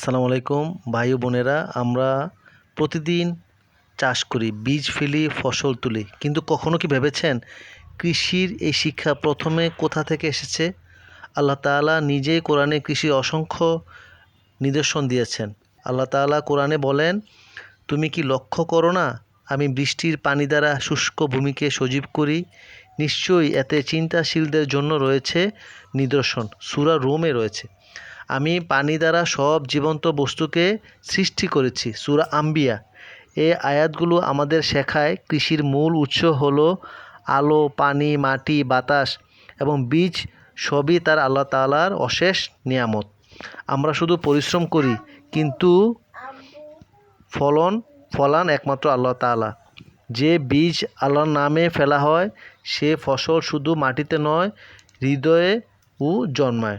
আসসালামু আলাইকুম, ভাই বোনেরা। আমরা প্রতিদিন চাষ করি, বীজ ফেলি, ফসল তুলি। কিন্তু কখনো কি ভেবেছেন কৃষির এই শিক্ষা প্রথমে কোথা থেকে এসেছে? আল্লাহ তাআলা নিজেই কোরআনে কৃষির অসংখ্য নিদর্শন দিয়েছেন। আল্লাহ তাআলা কোরআনে বলেন, তুমি কি লক্ষ্য করো না আমি বৃষ্টির পানি দ্বারা শুষ্ক ভূমিকে সজীব করি? নিশ্চয়ই এতে চিন্তাশীলদের জন্য রয়েছে নিদর্শন। সুরা রোমে রয়েছে। আমি পানি দ্বারা সব জীবন্ত বস্তুকে সৃষ্টি করেছি, সুরা আম্বিয়া। এই আয়াতগুলো আমাদের শেখায় কৃষির মূল উৎস হলো আলো, পানি, মাটি, বাতাস এবং বীজ, সবই তার আল্লাহ তাআলার অশেষ নিয়ামত। আমরা শুধু পরিশ্রম করি, কিন্তু ফলন, ফলান একমাত্র আল্লাহ তাআলা। যে বীজ আল্লাহর নামে ফেলা হয়, সে ফসল শুধু মাটিতে নয়, হৃদয়ে ও জন্মায়।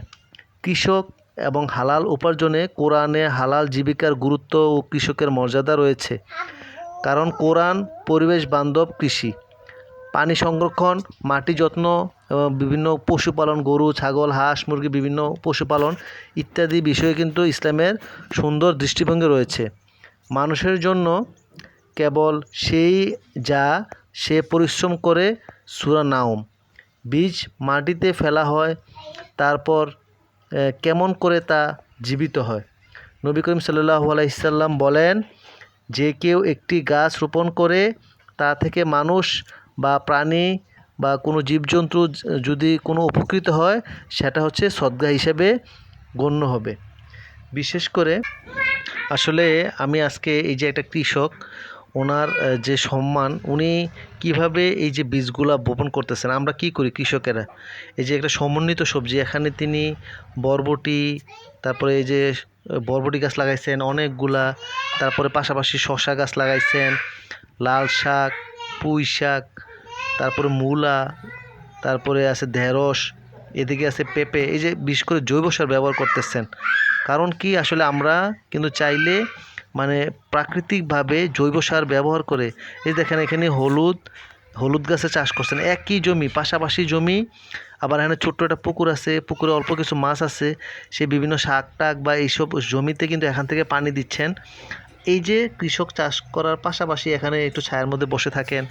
কৃষক এবং হালাল উপার্জনে কোরআনে হালাল জীবিকার গুরুত্ব ও কৃষকের মর্যাদা রয়েছে। কারণ কোরআন পরিবেশ বান্ধব কৃষি। পানি সংরক্ষণ, মাটি যত্ন বিভিন্ন পশুপালন, গরু, ছাগল, হাঁস, মুরগি, বিভিন্ন পশুপালন ইত্যাদি বিষয়ে কিন্তু ইসলামের সুন্দর দৃষ্টিভঙ্গি রয়েছে। মানুষের জন্য কেবল সেই যা সে পরিশ্রম করে সূরা নাওম। বীজ মাটিতে ফেলা হয়, তারপর কেমন করে তা জীবিত হয়? নবী করিম সাল্লাল্লাহু আলাইহি সাল্লাম বলেন, যে কেউ একটি গাছ রোপণ করে, তা থেকে মানুষ বা প্রাণী বা কোনো জীবজন্তু যদি কোনো উপকৃত হয়, সেটা হচ্ছে সদ্গা হিসেবে গণ্য হবে। বিশেষ করে, আসলে আমি আজকে এই যে একটা কৃষক ওনার যে সম্মান, উনি কীভাবে এই যে বীজগুলা বপন করতেছেন, আমরা কি করি কৃষকেরা? এই যে একটা সমন্বিত সবজি, এখানে তিনি বরবটি, তারপরে এই যে বরবটি গাছ লাগাইছেন অনেকগুলা, তারপরে পাশাপাশি শশা গাছ লাগাইছেন, লাল শাক, পুঁই শাক, তারপরে মূলা, তারপরে আছে ঢেঁড়স, এদিকে আছে পেঁপে, এই যে বিশেষ করে জৈব সার ব্যবহার করতেছেন। কারণ কি, আসলে আমরা কিন্তু চাইলে মানে প্রাকৃতিকভাবে জৈব সার ব্যবহার করে, এই দেখেন এখানে হলুদ হলুদ গাছে চাষ করছেন। একই জমি, পাশাপাশি জমি, আবার এখানে ছোট্ট একটা পুকুর আছে, পুকুরে অল্প কিছু মাছ আছে, সে বিভিন্ন শাক টাক বা এইসব জমিতে কিন্তু এখান থেকে পানি দিচ্ছেন। এই যে কৃষক চাষ করার পাশাপাশি এখানে একটু ছায়ার মধ্যে বসে থাকেন,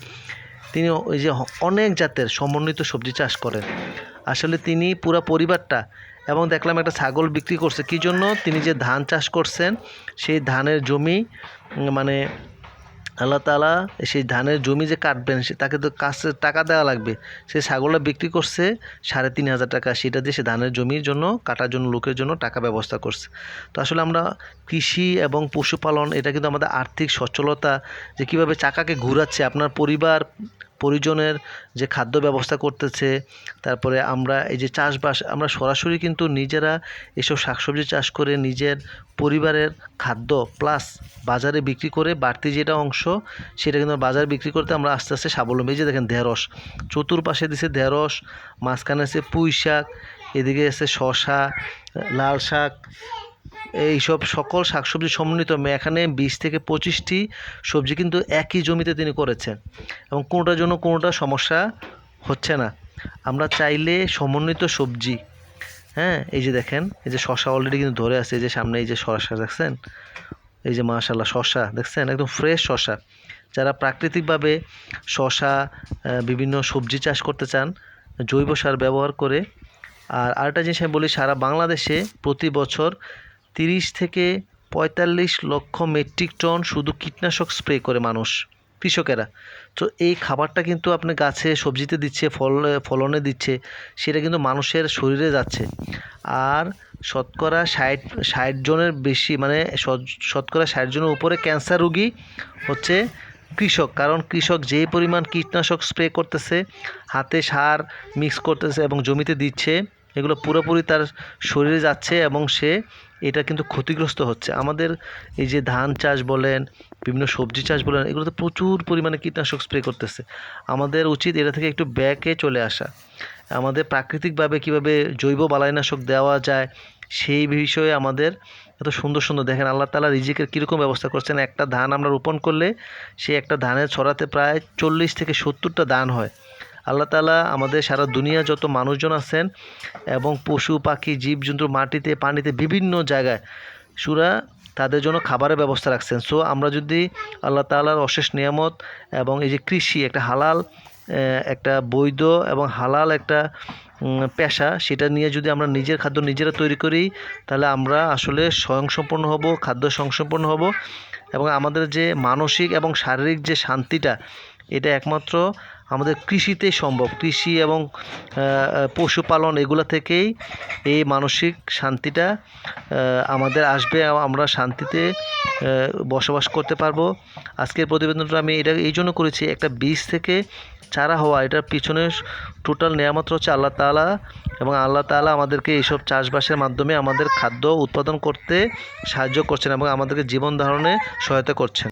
তিনি ওই যে অনেক জাতের সমন্বিত সবজি চাষ করেন। আসলে তিনি পুরো পরিবারটা এবং দেখলাম একটা ছাগল বিক্রি করছে। কী জন্য? তিনি যে ধান চাষ করছেন, সেই ধানের জমি মানে আল্লাহ তালা সেই ধানের জমি যে কাটবেন, সে তাকে তো কাছে টাকা দেওয়া লাগবে। সে ছাগলটা বিক্রি করছে সাড়ে তিন হাজার টাকা। সেটা দিয়ে সে ধানের জমির জন্য, কাটার জন্য, লোকের জন্য টাকা ব্যবস্থা করছে। তো আসলে আমরা কৃষি এবং পশুপালন, এটা কিন্তু আমাদের আর্থিক সচ্ছলতা, যে কীভাবে চাকাকে ঘুরাচ্ছে, আপনার পরিবার পরিজনের যে খাদ্য ব্যবস্থা করতেছে, তারপরে আমরা এই যে চাষবাস, আমরা সরাসরি কিন্তু নিজেরা এসব শাকসবজি চাষ করে নিজের পরিবারের খাদ্য প্লাস বাজারে বিক্রি করে বাড়তি যেটা অংশ, সেটা কিন্তু বাজারে বিক্রি করতে আমরা আস্তে আস্তে স্বাবলম্বী। যে দেখেন ঢেঁড়স, চতুর্পাশে দিছে ঢেঁড়স, মাঝখানে আছে পুঁই শাক এদিকে আছে শশা লাল শাক এইসব সকল শাকসবজি সমন্বিত এখানে বিশ থেকে পঁচিশটি সবজি কিন্তু একই জমিতে তিনি করেছেন এবং কোনোটার জন্য কোনোটা সমস্যা হচ্ছে না। আমরা চাইলে সমন্বিত সবজি হ্যাঁ এই যে দেখেন, এই যে শশা অলরেডি কিন্তু ধরে আছে, এই যে সামনে এই যে শশা দেখছেন? এই যে মাশাল্লাহ শশা দেখছেন? একদম ফ্রেশ শশা যারা প্রাকৃতিকভাবে শশা বিভিন্ন সবজি চাষ করতে চান, জৈব সার ব্যবহার করে, আর আরেকটা জিনিস আমি বলি, সারা বাংলাদেশে প্রতি বছর তিরিশ থেকে পঁয়তাল্লিশ লক্ষ মেট্রিক টন শুধু কীটনাশক স্প্রে করে মানুষ, কৃষকেরা। তো এই খাবারটা কিন্তু আপনি গাছে সবজিতে দিচ্ছে, ফল, ফলনে দিচ্ছে, সেটা কিন্তু মানুষের শরীরে যাচ্ছে। আর শতকরা ষাট ষাট জনের বেশি মানে শতকরা ষাট জনের উপরে ক্যান্সার রোগী হচ্ছে কৃষক। কারণ কৃষক যেই পরিমাণ কীটনাশক স্প্রে করতেছে, হাতে সার মিক্স করতেছে এবং জমিতে দিচ্ছে এগুলো পুরোপুরি তার শরীরে যাচ্ছে এবং সে এটা কিন্তু ক্ষতিগ্রস্ত হচ্ছে। আমাদের এই যে ধান চাষ বলেন, বিভিন্ন সবজি চাষ বলেন, এগুলোতে প্রচুর পরিমাণে কীটনাশক স্প্রে করতেছে। আমাদের উচিত এটা থেকে একটু ব্যাকে চলে আসা। আমাদের প্রাকৃতিকভাবে কীভাবে জৈব বালাইনাশক দেওয়া যায়, সেই বিষয়ে আমাদের এত সুন্দর সুন্দর দেখেন, আল্লাহ তালা রিজিকের কীরকম ব্যবস্থা করছেন। একটা ধান আমরা রোপণ করলে সে একটা ধানের ছড়াতে প্রায় চল্লিশ থেকে সত্তরটা ধান হয়। আল্লাহ তালা আমাদের সারা দুনিয়া যত মানুষজন আছেন এবং পশু, পাখি, জীবজন্তু মাটিতে, পানিতে বিভিন্ন জায়গায় সুরা তাদের জন্য খাবারের ব্যবস্থা রাখছেন। সো আমরা যদি আল্লাহ তাআলার অশেষ নিয়ামত এবং এই যে কৃষি, একটা হালাল একটা বৈধ এবং হালাল একটা পেশা, সেটা নিয়ে যদি আমরা নিজের খাদ্য নিজেরা তৈরি করি, তাহলে আমরা আসলে স্বয়ংসম্পূর্ণ হব, খাদ্য স্বয়ংসম্পূর্ণ হব এবং আমাদের যে মানসিক এবং শারীরিক যে শান্তিটা, এটা একমাত্র আমাদের কৃষিতেই সম্ভব। কৃষি এবং পশুপালন এগুলো থেকেই এই মানসিক শান্তিটা আমাদের আসবে। আমরা শান্তিতে বসবাস করতে পারব। আজকের প্রতিবেদনটা আমি এটা, এই জন্য করেছি। একটা বীজ থেকে চারা হওয়া, এটার পিছনে টোটাল নেয়ামত হচ্ছে আল্লাহ তাআলা এবং আল্লাহ তাআলা আমাদেরকে এইসব চাষবাসের মাধ্যমে আমাদের খাদ্য উৎপাদন করতে সাহায্য করছেন এবং আমাদেরকে জীবন ধারণে সহায়তা করছেন।